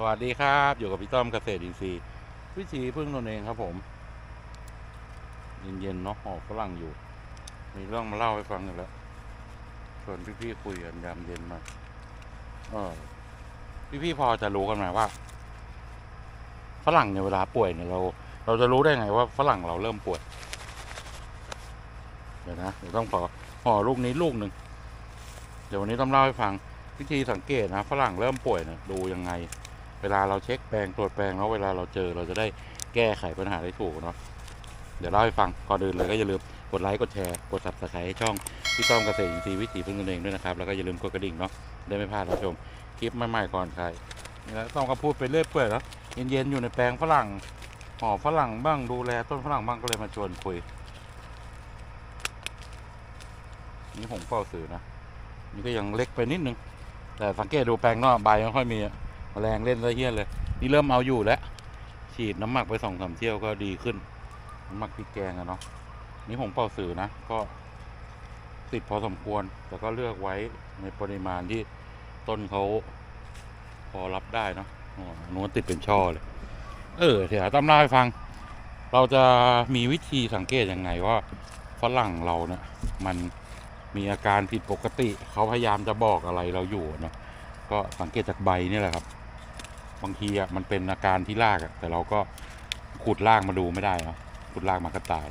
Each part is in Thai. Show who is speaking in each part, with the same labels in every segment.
Speaker 1: สวัสดีครับ อยู่กับพี่ต้อมเกษตรอินทรีย์วิธีพึ่งตนเองครับผม เย็นๆเนาะหอบฝรั่งอยู่ มีเรื่องมาเล่าให้ฟังอีกแล้วชวนพี่ๆคุยกันยามเย็นมาเออพี่ๆพอจะรู้กันไหมว่าฝรั่งเนี่ยเวลาป่วยเนี่ยเรา เราจะรู้ได้ไงว่าฝรั่งเราเริ่มป่วยเดี๋ยวนะเดี๋ยวต้องขอห่อลูกนี้ลูกหนึ่งเดี๋ยววันนี้ต้องเล่าให้ฟังวิธีสังเกตนะฝรั่งเริ่มป่วยเนี่ยดูยังไง เวลาเราเช็คแปลงตรวจแปลงแล้วเวลาเราเจอเราจะได้แก้ไขปัญหาได้ถูกเนาะเดี๋ยวเล่าให้ฟังก่อนอื่นเลยก็อย่าลืมกดไลค์กดแชร์กด subscribe ให้ช่องพี่ต้อมเกษตรอินทรีย์วิถีพึ่งตนเองด้วยนะครับ แล้วก็อย่าลืมกดกระดิ่งเนาะได้ไม่พลาดรับชมคลิปใหม่ๆก่อนใครแล้วต้องก็พูดไปเรื่อยเปื่อยแล้วเย็นๆอยู่ในแปลงฝรั่งห่อฝรั่งบ้างดูแลต้นฝรั่งบ้างก็เลยมาชวนคุยนี่ผมเฝ้าสื่อนะนี่ก็ยังเล็กไปนิดนึง แต่สังเกตดูแปลงนอกใบไม่ค่อยมีอะ แมลงเล่นซะเฮี้ยนเลย นี่เริ่มเอาอยู่แล้ว ฉีดน้ำหมักไปสองสามเที่ยวก็ดีขึ้น น้ำหมักพริกแกงอะเนาะ นี่ผมเป่าสื่อนะ ก็ติดพอสมควร แต่ก็เลือกไว้ในปริมาณที่ต้นเขาพอรับได้เนาะอ๋อนนู้นติดเป็นช่อเลย เออ เดี๋ยวตำเล่าให้ฟัง เราจะมีวิธีสังเกตยังไงว่าฝรั่งเราเนี่ยมันมีอาการผิดปกติ เขาพยายามจะบอกอะไรเราอยู่เนาะก็สังเกตจากใบนี่แหละครับ บางทีอะมันเป็นอาการที่รากอะแต่เราก็ขุดรากมาดูไม่ได้เนาะขุดรากมาก็ตาย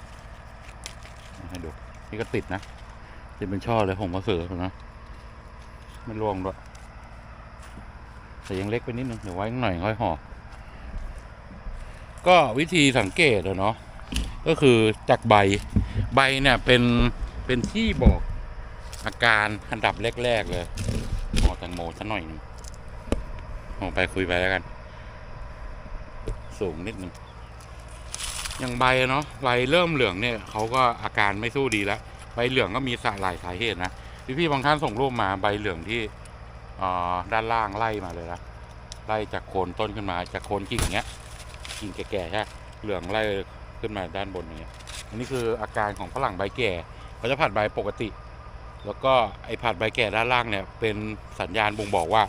Speaker 1: ให้ดูนี่ก็ติดนะติดเป็นช่อเลยผมก็เสือนะไม่ร่วงด้วยแต่ยังเล็กไปนิดนึงเดี๋ยวไว้หน่อยค่อยห่อก็วิธีสังเกตเนาะก็คือจากใบใบเนี่ยเป็นเป็นที่บอกอาการอันดับแรก ๆ เลยห่อแตงโมสักหน่อยนึง ห่อไปคุยไปแล้วกัน สูงนิดหนึ่งอย่างใบเนาะใบเริ่มเหลืองเนี่ยเขาก็อาการไม่สู้ดีแล้วใบเหลืองก็มีสาหลายสาเหตุนะพี่พี่ๆบางท่านส่งรูปมาใบเหลืองที่อ่าด้านล่างไล่มาเลยนะไล่จากโคนต้นขึ้นมาจากโคนกิ่งเงี้ยกิ่งแก่ๆใช่เหลืองไล่ขึ้นมาด้านบนอย่างเงี้ยอันนี้คืออาการของฝรั่งใบแก่เขาจะผัดใบปกติ แล้วก็ไอ้ผัดใบแก่ด้านล่างเนี่ยเป็นสัญญาณบ่งบอกว่า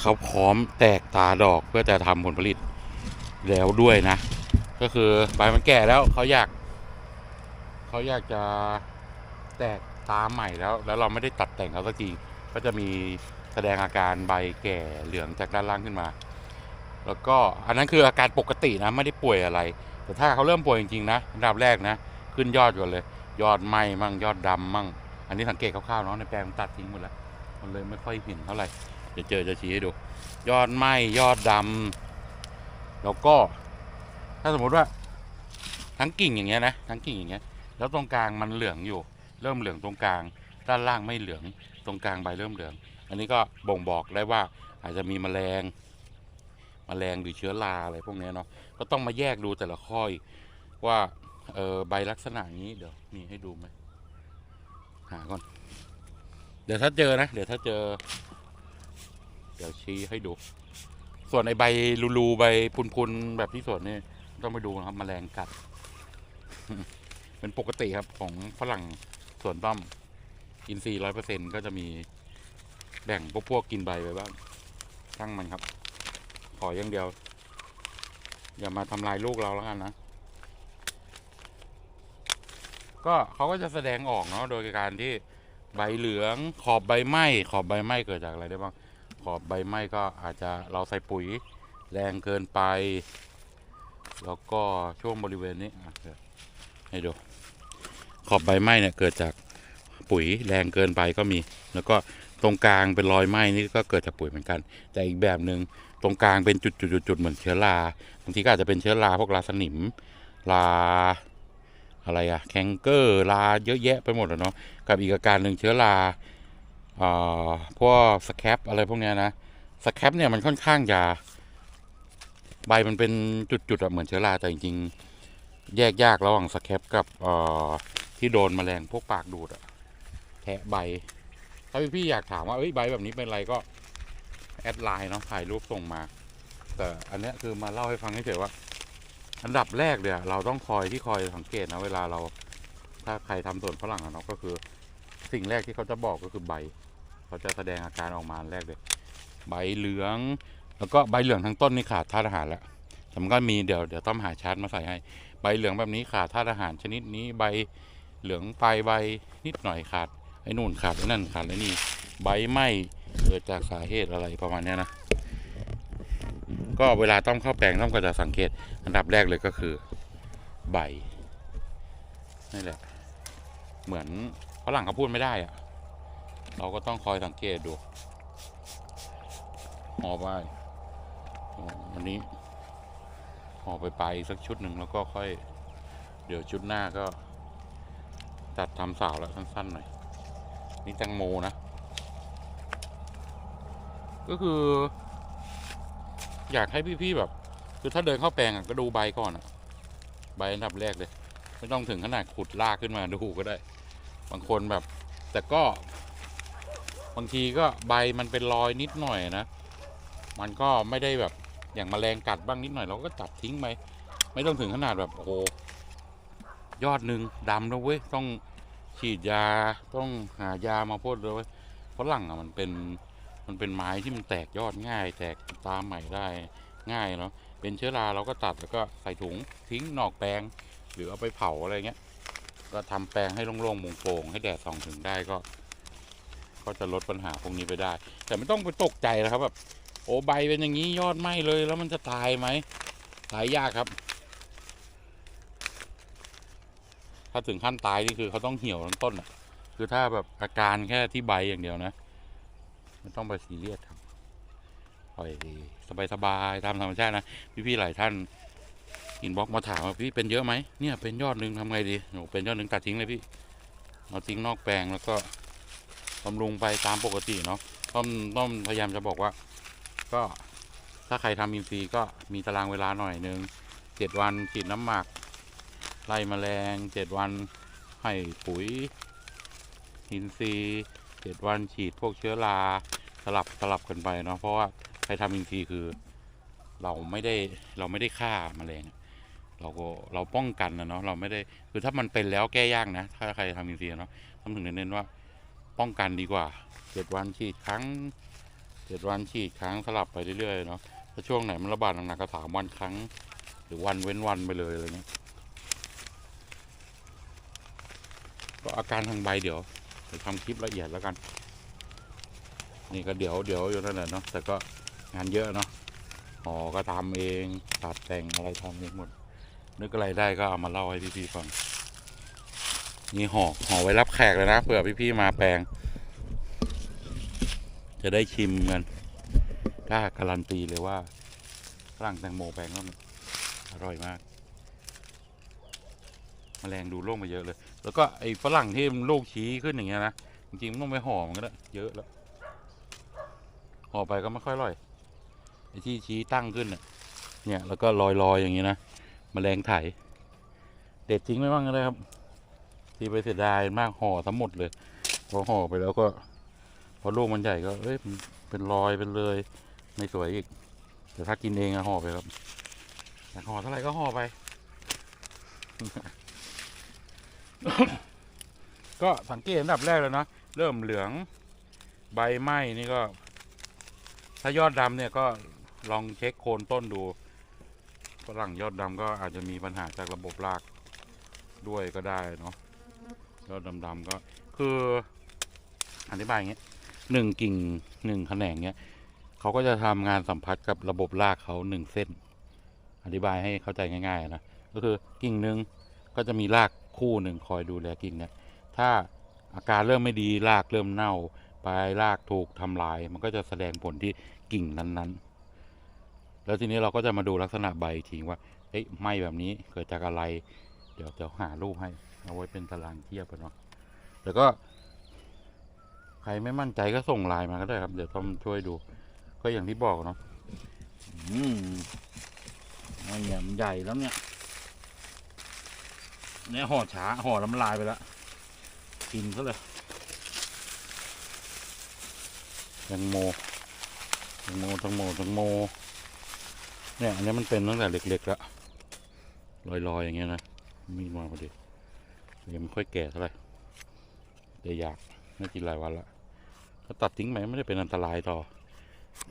Speaker 1: เขาพร้อมแตกตาดอกเพื่อจะทำผลผลิตแล้วด้วยนะ ก็คือใบมันแก่แล้วเขาอยากเขาอยากจะแตกตาใหม่แล้ว แล้วเราไม่ได้ตัดแต่งเขาสักทีก็จะมีแสดงอาการใบแก่เหลืองจากด้านล่างขึ้นมา แล้วก็อันนั้นคืออาการปกตินะไม่ได้ป่วยอะไร แต่ถ้าเขาเริ่มป่วยจริงๆนะอันดับแรกนะ ขึ้นยอดก่อนเลย ยอดไหมมั่งยอดดำมั่ง อันนี้สังเกตคร่าวๆเนาะในแปลงมันตัดทิ้งหมดแล้วมันเลยไม่ค่อยเห็นเท่าไหร่ เดี๋ยวเจอจะชี้ให้ดู ยอดไหมยอดดำแล้วก็ ถ้าสมมติว่า ทั้งกิ่งอย่างเงี้ยนะทั้งกิ่งอย่างเงี้ย แล้วตรงกลางมันเหลืองอยู่ เริ่มเหลืองตรงกลาง ด้านล่างไม่เหลือง ตรงกลางใบเริ่มเหลือง อันนี้ก็บ่งบอกได้ว่าอาจจะมีแมลงแมลงหรือเชื้อราอะไรพวกนี้เนาะ ก็ต้องมาแยกดูแต่ละข้ออีกว่าเออใบลักษณะนี้เดี๋ยวมีให้ดูไหมหาก่อน เดี๋ยวถ้าเจอนะ เดี๋ยวถ้าเจอ เดี๋ยวชี้ให้ดู ส่วนไอใบรูๆใบพุนๆแบบที่สวนนี่ต้องไปดูนะครับแมลงกัด เป็นปกติครับของฝรั่งสวนต้อม อินทรีย์ร้อยเปอร์เซ็นก็จะมีแบ่งพวกพวกกินใบไปบ้างช่างมันครับ ขออย่างเดียว อย่ามาทำลายลูกเราแล้วกันนะก็เขาก็จะแสดงออกเนาะโดยการที่ใบเหลืองขอบใบไหมขอบใบไหมเกิดจากอะไรได้บ้าง อบใบไม้ก็อาจจะเราใส่ปุ๋ยแรงเกินไป แล้วก็ช่วงบริเวณนี้ให้ดูขอบใบไม้เนี่ยเกิดจากปุ๋ยแรงเกินไปก็มี แล้วก็ตรงกลางเป็นรอยไหม้นี่ก็เกิดจากปุ๋ยเหมือนกัน แต่อีกแบบหนึ่งตรงกลางเป็นจุดๆๆเหมือนเชื้อราบางทีก็อาจจะเป็นเชื้อราพวกราสนิมราอะไรอะแคนเกอร์ลาเยอะแยะไปหมดอะเนาะกับอีกอาการหนึ่งเชื้อรา พวกสแคปอะไรพวกเนี้ยนะสแคปเนี่ยมันค่อนข้างจะใบมันเป็นจุดๆอะเหมือนเชื้อราแต่จริงๆ แยกยากระหว่างสแคปกับที่โดนแมลงพวกปากดูดอะแทะใบ ถ้าพี่อยากถามว่าเอ้ยใบแบบนี้เป็นไรก็ แอดไลน์เนาะถ่ายรูปส่งมา แต่อันเนี้ยคือมาเล่าให้ฟังเฉยๆว่า อันดับแรกเนี่ยเราต้องคอยที่คอยสังเกตนะเวลาเรา ถ้าใครทำสวนฝรั่งอะเนาะก็คือ สิ่งแรกที่เขาจะบอกก็คือใบ เขาจะแสดงอาการออกมาแรกเลยใบเหลือง แล้วก็ใบเหลืองทั้งต้นนี่ขาดธาตุอาหารแล้วแต่มันก็มีเดี๋ยวเดี๋ยวต้องหาชาร์ตมาใส่ให้ ใบเหลืองแบบนี้ขาดธาตุอาหารชนิดนี้ใบเหลืองปลายใบนิดหน่อยขาดไอ้นู่นขาดไอ้นั่นขาดไอ้นี่ใบไหมเกิดจากสาเหตุอะไรประมาณนี้นะ ก็เวลาต้องเข้าแปลงต้องก็จะสังเกตอันดับแรกเลยก็คือ ใบนี่แหละ เหมือนฝรั่งเขาพูดไม่ได้อะ เราก็ต้องคอยสังเกตดูห่อไปอ๋อวันนี้ห่อไปไปสักชุดหนึ่งแล้วก็ค่อย เดี๋ยวชุดหน้าก็จัดทำสาวแล้วสั้นๆหน่อย นี่แตงโมนะ ก็คือ อยากให้พี่ๆแบบ คือถ้าเดินเข้าแปลงอะก็ดูใบก่อนอะใบอันดับแรกเลย ไม่ต้องถึงขนาดขุดลากขึ้นมาดูก็ได้ บางคนแบบ แต่ก็ บางทีก็ใบมันเป็นรอยนิดหน่อยนะ มันก็ไม่ได้แบบอย่างแมลงกัดบ้างนิดหน่อย เราก็จับทิ้งไปไม่ต้องถึงขนาดแบบโอ้โหยอดหนึ่งดำแล้วเว้ยต้องฉีดยาต้องหายามาพ่นเลยเว้ยฝรั่งอะมันเป็นมันเป็นไม้ที่มันแตกยอดง่าย แตกตามใหม่ได้ง่ายเนาะเป็นเชื้อราเราก็ตัดแล้วก็ใส่ถุงทิ้งนอกแปลง หรือเอาไปเผาอะไรเงี้ยก็ทำแปลงให้โล่งๆโปร่งๆให้แดดส่องถึงได้ก็ ก็จะลดปัญหาพวกนี้ไปได้ แต่ไม่ต้องไปตกใจนะครับแบบโอ้ใบเป็นอย่างนี้ยอดไหมเลย แล้วมันจะตายไหมตายยากครับ ถ้าถึงขั้นตายนี่คือเขาต้องเหี่ยวทั้งต้นอะคือถ้าแบบอาการแค่ที่ใบอย่างเดียวนะไม่ต้องไปซีเรียสครับปล่อยสบายๆตามธรรมชาตินะพี่ๆหลายท่านอินบ็อกมาถามว่าพี่เป็นเยอะไหมเนี่ยเป็นยอดหนึ่งทำไงดีโอ้เป็นยอดหนึ่งตัดทิ้งเลยพี่เอาทิ้งนอกแปลงแล้วก็ บำรุงไปตามปกติเนาะต้องต้องพยายามจะบอกว่า ก็ถ้าใครทำอินทรีย์ก็มีตารางเวลาหน่อยหนึ่งเจ็ดวันฉีดน้ำหมัก ไล่แมลงเจ็ดวันให้ปุ๋ยอินทรีย์เจ็ดวันฉีดพวกเชื้อราสลับสลับกันไปเนาะเพราะว่าใครทำอินทรีย์คือ เราไม่ได้เราไม่ได้ฆ่าแมลงเราก็เราป้องกันนะเนาะเราไม่ได้คือถ้ามันเป็นแล้วแก้ยากนะ ถ้าใครทำอินทรีย์เนาะต้องถึงเน้นว่า ป้องกันดีกว่าเจ็ดวันฉีดครั้งเจ็ดวันฉีดครั้งสลับไปเรื่อยๆเนาะถ้าช่วงไหนมันระบาดหนักๆก็สามวันครั้ง หรือวันเว้นวันไปเลยอะไรเงี้ยก็อาการทางใบเดี๋ยวเดี๋ยวทำคลิปละเอียดแล้วกัน นี่ก็เดี๋ยวเดี๋ยวอยู่นั่นแหละเนาะแต่ก็งานเยอะเนาะห่อก็ทำเองตัดแต่งอะไรทำเองหมดนึกอะไรได้ก็เอามาเล่าให้พี่ๆฟัง นี่ห่อห่อไว้รับแขกเลยนะเผื่อพี่ๆมาแปลง จะได้ชิมกันกล้าการันตีเลยว่าฝรั่งแตงโมแปลงก็อร่อยมากมแมลงดูโล่งไปเยอะเลย แล้วก็ไอ้ฝรั่งที่มันลูกชี้ขึ้นอย่างเงี้ยนะ จริงๆมันต้องไปห่อมันก็ได้เยอะแล้วห่อไปก็ไม่ค่อยอร่อยไอ้ที่ชี้ตั้งขึ้นเนี่ย แล้วก็ลอยๆอย่างเงี้ยนะมแมลงไถเด็ดทิ้งไม่บ้างก็ได้ครับ ที่ไปเสียดายมากห่อทั้งหมดเลยพอห่อไปแล้วก็ พอลูกมันใหญ่ก็ เอ้ยเป็นรอยเป็นเลยไม่สวยอีกแต่ถ้ากินเองอะห่อไปครับอยากห่อเท่าไหร่ก็ห่อไป ก็สังเกตอันดับแรกเลยนะเริ่มเหลืองใบไหม้นี่ก็ ถ้ายอดดำเนี่ยก็ลองเช็คโคนต้นดูฝรั่งยอดดำก็อาจจะมีปัญหาจากระบบรากด้วยก็ได้เนาะ ยอดำๆก็คืออธิบายอย่างเงี้ยหนึ่งกิ่งหนึ่งแขนงเนี้ยเขาก็จะทำงานสัมพัทธ์กับระบบรากเขาหนึ่งเส้น อธิบายให้เข้าใจง่ายๆนะก็คือกิ่งหนึ่งก็จะมีรากคู่หนึ่งคอยดูแลกิ่งเนี้ยถ้าอาการเริ่มไม่ดีรากเริ่มเน่าปลายรากถูกทำลาย มันก็จะแสดงผลที่กิ่งนั้นๆ แล้วทีนี้เราก็จะมาดูลักษณะใบอีกทีว่าเอ๊ะไหมแบบนี้เกิดจากอะไร เดี๋ยวเดี๋ยวหารูปให้ เอาไว้เป็นตารางเทียบกันเนาะแล้วก็ ใครไม่มั่นใจก็ส่งไลน์มาก็ได้ครับ เดี๋ยวต้อมช่วยดู ก็อย่างที่บอกเนาะอืมไอ้เนี่ยมันใหญ่แล้วเนี่ยเนี่ยห่อช้าห่อน้ำลายไปแล้วกินซะเลยแตงโมแตงโมแตงโมแตงโม เนี่ย อันนี้มันเป็นตั้งแต่เล็กๆแล้วลอยๆอย่างเงี้ยนะ มีมาพอดี ยังไม่ค่อยแก่เท่าไหร่แต่อยากไม่กินหลายวันละก็ตัดทิ้งไปไม่ได้เป็นอันตรายต่อ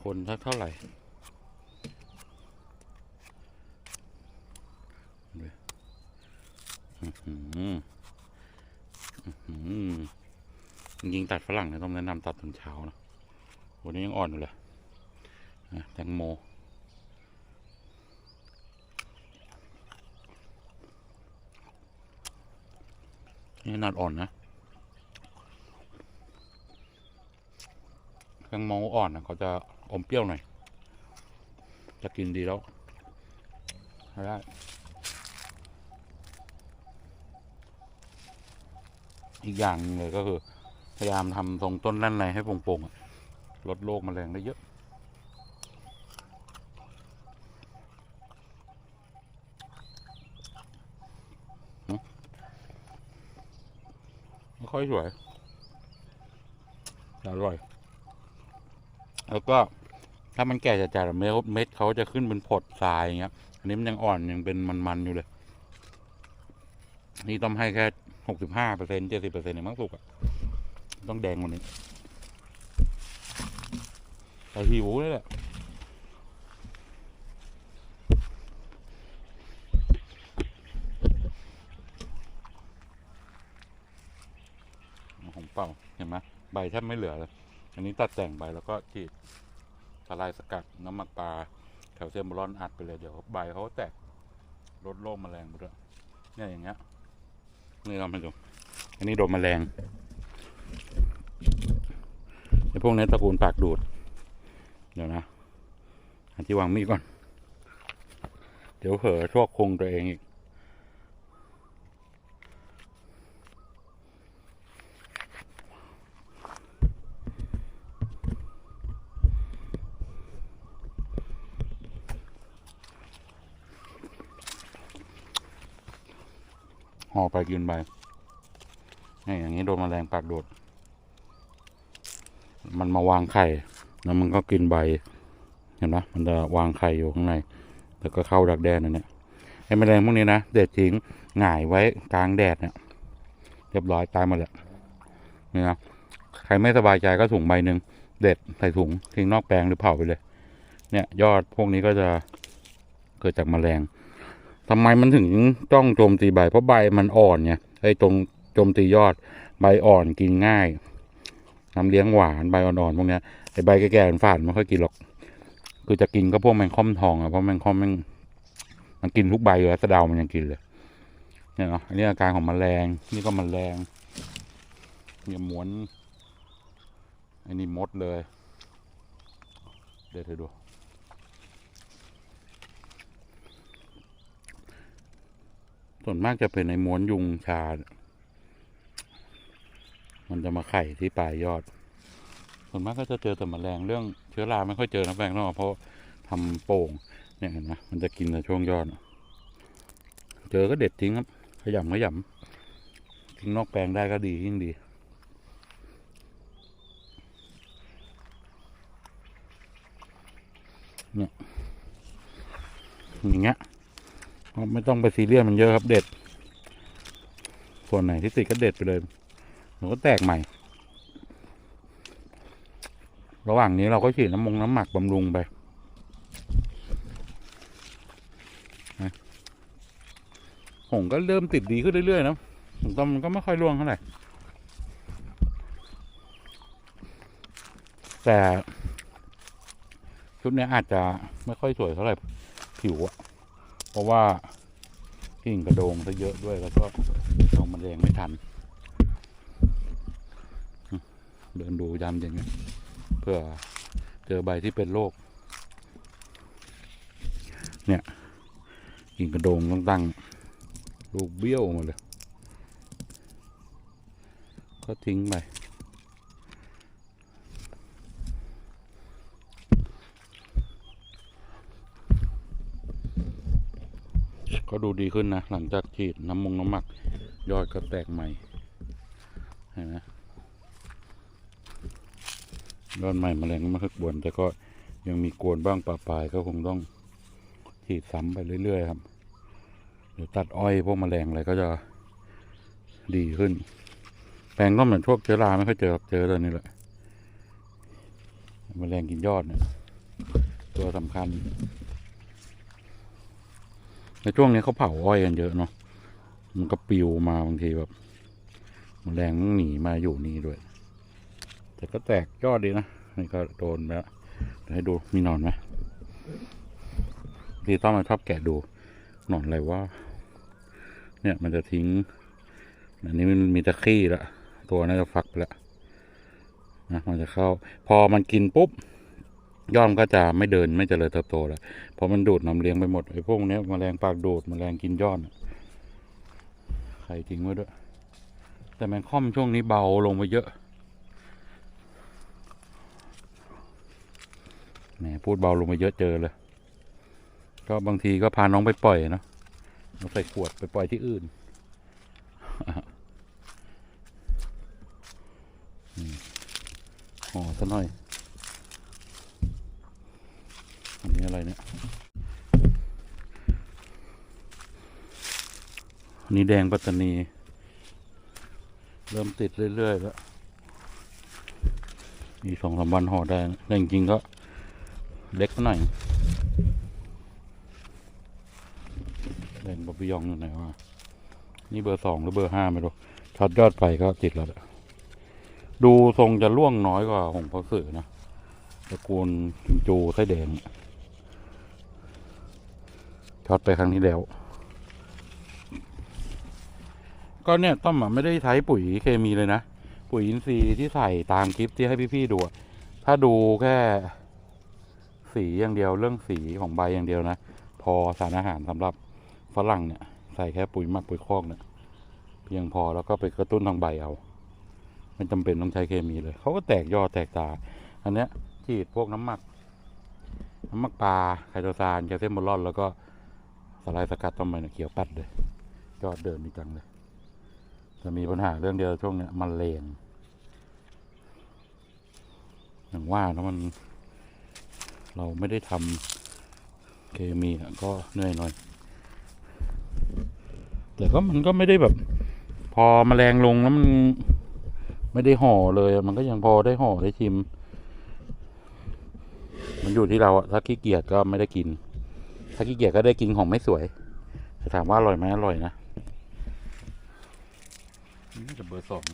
Speaker 1: คนทักเท่าไหร่จริงๆตัดฝรั่งเนี่ยต้องแนะนำตัดตอนเช้านะวันนี้ยังอ่อนอยู่เลยแตงโม นี่นัดอ่อนนะแตงโมอ่อนนะเขาจะอมเปรี้ยวหน่อย จะกินดีแล้วได้อีกอย่างนึงเลยก็คือ พยายามทำตรงต้นด้านในให้โปร่งๆลดโรคแมลงได้เยอะ ค่อยสวยอร่อย แล้วก็ถ้ามันแก่จัดๆอะเม็ดเม็ดเขาจะขึ้นเป็นผดทรายอย่างเงี้ย อันนี้มันยังอ่อนยังเป็นมันๆอยู่เลย นี่ต้องให้แค่หกสิบห้าเปอร์เซ็นต์เจ็ดสิบเปอร์เซ็นต์เนี่ยมังสุกอะต้องแดงกว่านี้ใส่หิวเลยแหละของ เห็นไหมใบแทบไม่เหลือเลยอันนี้ตัดแต่งใบแล้วก็ฉีดสลายสกัดน้ำมักปลาแถวเซียมบรอนอัดไปเลยเดี๋ยวใบเขาแตกลดโรคแมลงหมดเลยเนี่ยอย่างเงี้ยนี่เรามาดูอันนี้โดนแมลงไอ้พวกนี้ตระกูลปากดูด เดี๋ยวนะอันที่วางมีดก่อน เดี๋ยวเผลอโชคคงตัวเองอีก ห่อไปกินไปนี่อย่างนี้โดนแมลงปากโดด มันมาวางไข่ แล้วมันก็กินใบ เห็นไหมมันจะวางไข่อยู่ข้างใน แล้วก็เข้าดักแดนนั่นเนี่ยไอ้แมลงพวกนี้นะเด็ดทิ้งหงายไว้กลางแดดเนี่ยเรียบร้อยตายหมดแล้วนี่นะใครไม่สบายใจก็ถุงใบหนึ่งเด็ดใส่ถุงทิ้งนอกแปลงหรือเผาไปเลย เนี่ย ยอดพวกนี้ก็จะเกิดจากแมลง ทำไมมันถึงต้องโจมตีใบ เพราะใบมันอ่อนไงไอ้ตรงโจมตียอดใบอ่อนกินง่ายน้ำเลี้ยงหวานใบอ่อนๆพวกเนี้ยไอ้ใบแก่ๆมันฝาดไม่ค่อยกินหรอก คือจะกินก็พวกแมงค่อมทองอะเพราะแมงค่อมแมันมันกินทุกใบอยู่แล้วสะเดามันยังกินเลยเนี่ยเนาะอันนี้อาการของแมลงนี่ก็แมลงเนี่ยม้วนอันนี้มดเลย เดี๋ยวเธอดู ส่วนมากจะเป็นในม้วนยุงชา มันจะมาไข่ที่ปลายยอด ส่วนมากก็จะเจอแต่แมลงเรื่องเชื้อราไม่ค่อยเจอนะแปลงนอกเพราะทำโป่ง เนี่ยเห็นไหมมันจะกินแต่ช่วงยอด เจอก็เด็ดทิ้งครับ ขยำขยำทิ้งนอกแปลงได้ก็ดียิ่งดีเนี่ยอย่างเงี้ย ไม่ต้องไปซีเรียสมันเยอะครับเด็ด ส่วนไหนที่ติดก็เด็ดไปเลยมันก็แตกใหม่ ระหว่างนี้เราก็ฉีดน้ำมงน้ำหมักบำรุงไปนะผมก็เริ่มติดดีขึ้นเรื่อยๆนะผมก็มันก็ไม่ค่อยร่วงเท่าไหร่ แต่ชุดนี้อาจจะไม่ค่อยสวยเท่าไหร่ผิวอะ ราะว่ากิ่งกระโดงซะเยอะด้วยแล้วก็เอามันแรงไม่ทัน เดินดูยามเย็นกันเพื่อเจอใบที่เป็นโรคเนี่ยกิ่งกระโดงต้องตั้งลูกเบี้ยวมาเลย ก็ทิ้งไป ก็ดูดีขึ้นนะ หลังจากฉีดน้ำมงน้ำหมัก ยอดก็แตกใหม่ เห็นไหมยอดใหม่แมลงก็ไม่ค่อยกวน แต่ก็ยังมีกวนบ้างปะปลายก็คงต้องฉีดซ้ำไปเรื่อย ๆ ครับเดี๋ยวตัดอ้อยพวกแมลงอะไรก็จะดีขึ้น แปลงก็เหมือนพวกเชื้อราไม่ค่อยเจอหรอกเจอตัวนี้แหละแมลงกินยอดเนี่ย ตัวสำคัญ ในช่วงนี้เขาเผาอ้อยกันเยอะเนาะมันก็ปิวมาบางทีแบบแมลงมันหนีมาอยู่นี่ด้วย แต่ก็แตกยอดดีนะนี่ก็โดนไปแล้วให้ดูมีนอนไหมที่ต้องมาชอบแกะดูนอนอะไรว่า เนี่ยมันจะทิ้ง อันนี้มันมีตะขี้ล้วตัวน่าจะฟักไปแล้วนะมันจะเข้า พอมันกินปุ๊บ ยอดมันก็จะไม่เดินไม่เจริญเติบโตแล้วเพราะมันดูดน้ำเลี้ยงไปหมดไอ้พวกนี้ยแมลงปากดูดแมลงกินยอดไข่ทิ้งไว้ด้วย แต่แมงค่อมช่วงนี้เบาลงไปเยอะแหมพูดเบาลงไปเยอะเจอเลย ก็บางทีก็พาน้องไปปล่อยเนาะเอาใส่ขวดไปปล่อยที่อื่นอืมห่อซะหน่อย อันนี้อะไรเนี่ย อันนี้แดงปัตตานี เริ่มติดเรื่อยๆแล้ว มีสองสามวันห่อได้แต่จริงๆก็เล็กหน่อยแดงบะบิยองอยู่ไหนวะ นี่เบอร์สองหรือเบอร์ห้าไม่รู้ช็อตยอดไปก็ติดแล้วแหละดูทรงจะล่วงน้อยกว่าหงพอเสือนะตระกูลกิมจูไส้แดงเนี่ย ช็อตไปครั้งที่แล้ว ก็เนี่ยต้อมอะไม่ได้ใช้ปุ๋ยเคมีเลยนะ ปุ๋ยอินทรีย์ที่ใส่ตามคลิปที่ให้พี่ๆดูอะถ้าดูแค่ สีอย่างเดียวเรื่องสีของใบอย่างเดียวนะ พอสารอาหารสำหรับฝรั่งเนี่ย ใส่แค่ปุ๋ยหมักปุ๋ยคอกเนี่ยเพียงพอแล้วก็ไปกระตุ้นทางใบเอาไม่จำเป็นต้องใช้เคมีเลย เขาก็แตกยอดแตกตา อันเนี้ยฉีดพวกน้ำหมัก น้ำหมักปลาไคโตซานแคลเซียมบอลลอนแล้วก็ ไลด์สกัดต้นไม้เนี่ยเขียวปัดเลยยอดเดินดีจังเลย จะมีปัญหาเรื่องเดียวช่วงเนี้ยมันเลงอย่างว่านะมัน เราไม่ได้ทำเคมีก็เหนื่อยหน่อย แต่ก็มันก็ไม่ได้แบบ พอมแมลงลงแล้วมันไม่ได้ห่อเลยมันก็ยังพอได้ห่อได้ชิม มันอยู่ที่เราอะถ้าขี้เกียจก็ไม่ได้กิน ถ้าขี้เกียจก็ได้กินของไม่สวยแต่ถามว่าอร่อยไหมอร่อยนะนี่จะเบอร์สอง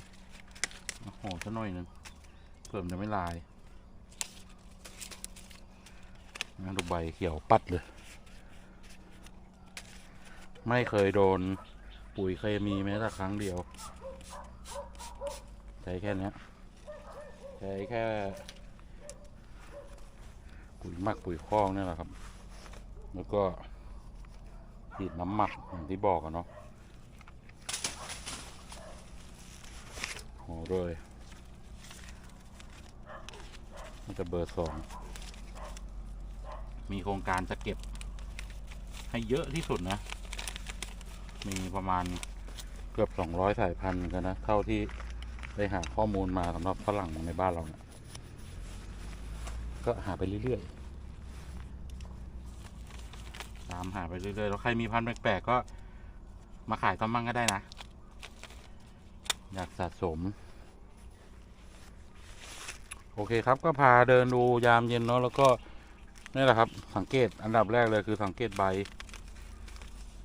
Speaker 1: ห่อซะหน่อยหนึงเพิ่มจะไม่ลายนะดูใบเขียวปัดเลย ไม่เคยโดนปุ๋ยเคมีแม้แต่ครั้งเดียว ใช้แค่นี้ใช้แค่ ปุ๋ยมักปุ๋ยคลอกเนี่แหละครับ แล้วก็ฉีดน้ำหมักอย่างที่บอกอะเนาะโหเลยมันจะเบอร์สองมีโครงการจะเก็บ ให้เยอะที่สุดนะ มีประมาณเกือบสองร้อยสายพันธุ์กันนะ เท่าที่ได้หาข้อมูลมาสำหรับฝรั่งในบ้านเราเนี่ยก็หาไปเรื่อยๆ ตามหาไปเรื่อยๆ แล้วใครมีพันธุ์แปลกๆ ก็มาขายต้อมมั่งก็ได้นะ อยากสะสม โอเคครับก็พาเดินดูยามเย็นเนาะแล้วก็นี่แหละครับ สังเกตอันดับแรกเลยคือสังเกตใบ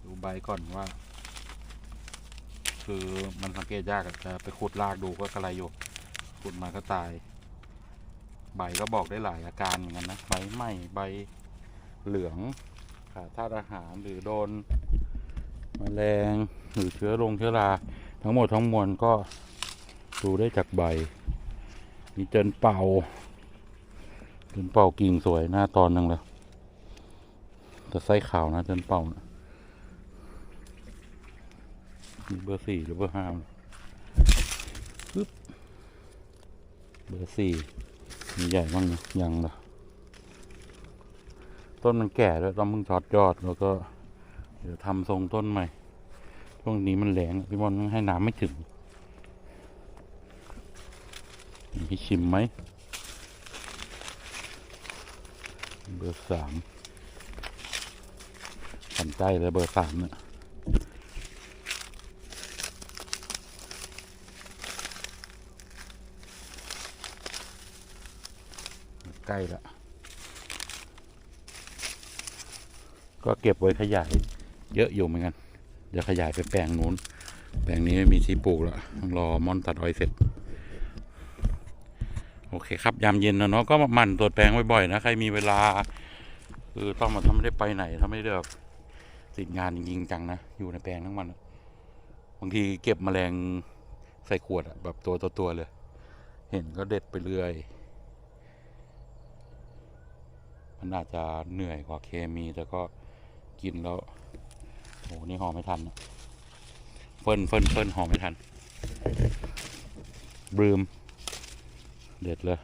Speaker 1: ดูใบก่อนว่า คือมันสังเกตยากจะไปขุดรากดูก็กระไรอยู่ขุดมาก็ตาย ใบก็บอกได้หลายอาการเหมือนกันนะ ใบไหม้ใบเหลือง ขาดธาตุอาหารหรือโดนมแมลงหรือเชื้อลงเชื้อรา ทั้งหมดทั้งมวลก็ดูได้จากใบ มีเจนเป่าเจนเป่ากิ่งสวยหน้าตอนนึงแล้วแต่ไส้ขาวนะเจนเป่านะมีเบอร์สี่หรือเบอร์ห้าปึ๊บเบอร์สี่มีใหญ่บ้างนะยังนะ ต้นมันแก่แล้วต้องเพิ่งช็อตยอดแล้วก็เดี๋ยวทำทรงต้นใหม่ช่วงนี้มันแรงพี่บอลให้น้ำไม่ถึงมีชิมไหมเบอร์สามสันใจเลยเบอร์สามเนี่ยใกล้ละ ก็เก็บไว้ขยาย เยอะอยู่เหมือนกันจะขยายไปแปลงนู้น แปลงนี้ไม่มีที่ปลูกแล้วต้องรอม่อนตัดอ้อยเสร็จ โอเคครับยามเย็นนะเนาะก็หมั่นตรวจแปลงบ่อยๆนะใครมีเวลาคือต้องมาทำไม่ได้ไปไหนถ้าไม่ได้แบบติดงานจริงๆจังนะอยู่ในแปลงทั้งวันบางทีเก็บแมลงใส่ขวดอะแบบตัวตัวเลย เห็นก็เด็ดไปเรื่อยมันอาจจะเหนื่อยกว่าเคมีแต่ก็ กินแล้วโหนี่ห่อไม่ทันเฟินเฟินเฟินห่อไม่ทันบลืม เด็ดเลย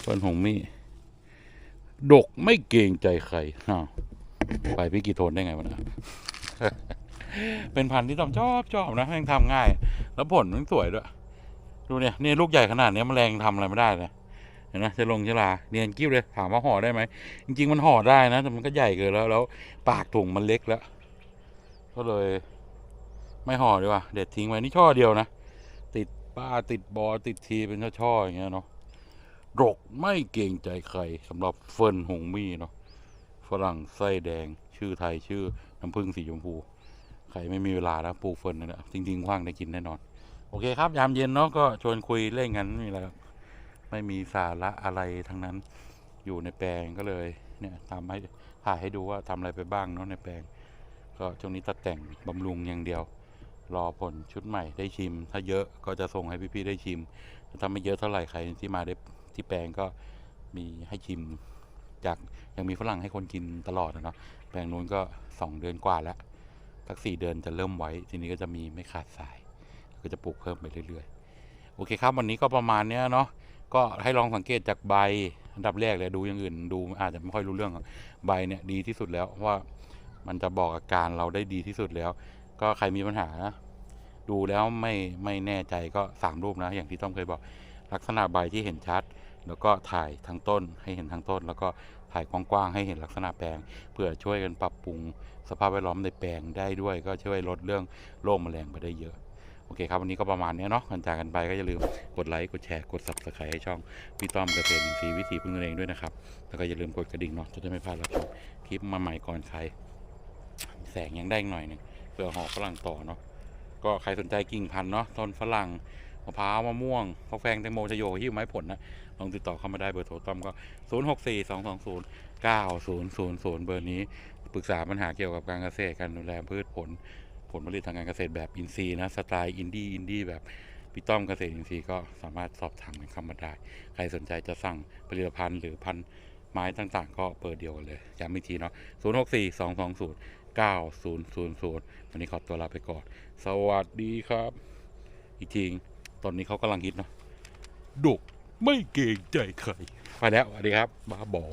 Speaker 1: เฟินหงมี่ดกไม่เกรงใจใครอ้าวไปพี่กีโทนได้ไงวะนะเป็นพันธุ์ที่ต้อมชอบชอบนะแม่งทำง่าย แล้วผลมันสวยด้วย ดูเนี่ยนี่ลูกใหญ่ขนาดนี้ยแมลงทำอะไรไม่ได้เลย เห็นไหมจะลงชลาเนียนกิ้วเลยถามว่าห่อได้ไหมจริง ๆ มันห่อได้นะ แต่มันก็ใหญ่เกินแล้ว แล้วปากถุงมันเล็กแล้ว ก็เลย ไม่ห่อดีกว่าเด็ดทิ้งไว้นี่ช่อเดียวนะ ติดป้าติดบอติดทีเป็นช่อๆอย่างเงี้ยเนาะรกไม่เกรงใจใครสำหรับเฟิร์นหงมี่เนาะฝรั่งไส้แดง ชื่อไทยชื่อน้ำผึ้งสีชมพูใครไม่มีเวลานะปลูกเฟิร์นนั่นแหละจริงๆว่างได้กินแน่นอน โอเคครับ ยามเย็นเนาะก็ชวนคุยเล่นกันไม่มีอะไรหรอก ไม่มีสาระอะไรทั้งนั้นอยู่ในแปลงก็เลยเนี่ยทำให้ถ่ายให้ดูว่าทำอะไรไปบ้างเนาะในแปลง ก็ช่วงนี้ตัดแต่งบำรุงอย่างเดียว รอผลชุดใหม่ได้ชิม ถ้าเยอะก็จะส่งให้พี่ๆได้ชิมถ้าไม่เยอะเท่าไหร่ใครที่มาได้ที่แปลงก็มีให้ชิม จากยังมีฝรั่งให้คนกินตลอดนะเนาะแปลงนู้นก็สองเดือนกว่าแล้วสักสี่เดือนจะเริ่มไว้ ทีนี้ก็จะมีไม่ขาดสาย ก็จะปลูกเพิ่มไปเรื่อยๆ โอเคครับ วันนี้ก็ประมาณเนี้ยเนาะ ก็ให้ลองสังเกตจากใบอันดับแรกเลยดูอย่างอื่นดูอาจจะไม่ค่อยรู้เรื่องใบเนี่ยดีที่สุดแล้วว่ามันจะบอกอาการเราได้ดีที่สุดแล้ว ก็ใครมีปัญหา ดูแล้วไม่ไม่แน่ใจก็สามรูปนะ อย่างที่ต้อมเคยบอก ลักษณะใบที่เห็นชัด แล้วก็ถ่ายทั้งต้นให้เห็นทั้งต้น แล้วก็ถ่ายกว้างๆให้เห็นลักษณะแปลง เพื่อช่วยกันปรับปรุงสภาพแวดล้อมในแปลงได้ด้วย ก็ช่วยลดเรื่องโรคแมลงไปได้เยอะ อเคครับวันนี้ก็ประมาณนี้เนาะกันจากกันไปก็อย่าลืมกดไลค์กดแชร์กด subscribe ให้ช่องพี่ต้อมเกษตรอินทรีย์วิถีพึ่งตนเองด้วยนะครับแล้วก็อย่าลืมกดกระดิ่งเนาะจะได้ไม่พลาดรับชมคลิปมาใหม่ก่อนใครแสงยังได้หน่อยหนึงเพื่อหอฝรั่งต่อเนาะก็ใครสนใจกิ่งพันธุ์เนาะต้นฝรั่งมะพร้าวมะม่วงข้าแฟงแตงโมชโยหิ้วไม้ผลนะลองติดต่อเข้ามาได้เบอร์โทรต้อมก็ 0 6 4 2 2 0 9 0 0 0 เบอร์นี้ปรึกษาปัญหาเกี่ยวกับการเกษตรการดูแลพืชผล ผลผลิตทางการเกษตรแบบอินทรีย์นะสไตล์อินดี้อินดี้แบบพี่ต้อมเกษตรอินทรีย์ก็สามารถสอบถามกันเข้ามาได้ ใครสนใจจะสั่งผลิตภัณฑ์หรือพันธุ์ไม้ต่างๆ ก็เปิดเดียวกันเลยย้ำอีกทีเนาะ0 6 4 2 2 0 9 0 0 0 วันนี้ขอตัวลาไปก่อน สวัสดีครับ อีกทีตอนนี้เขากำลังฮิตเนาะดุไม่เกรงใจใคร ไปแล้วสวัสดีครับ บ้าบอ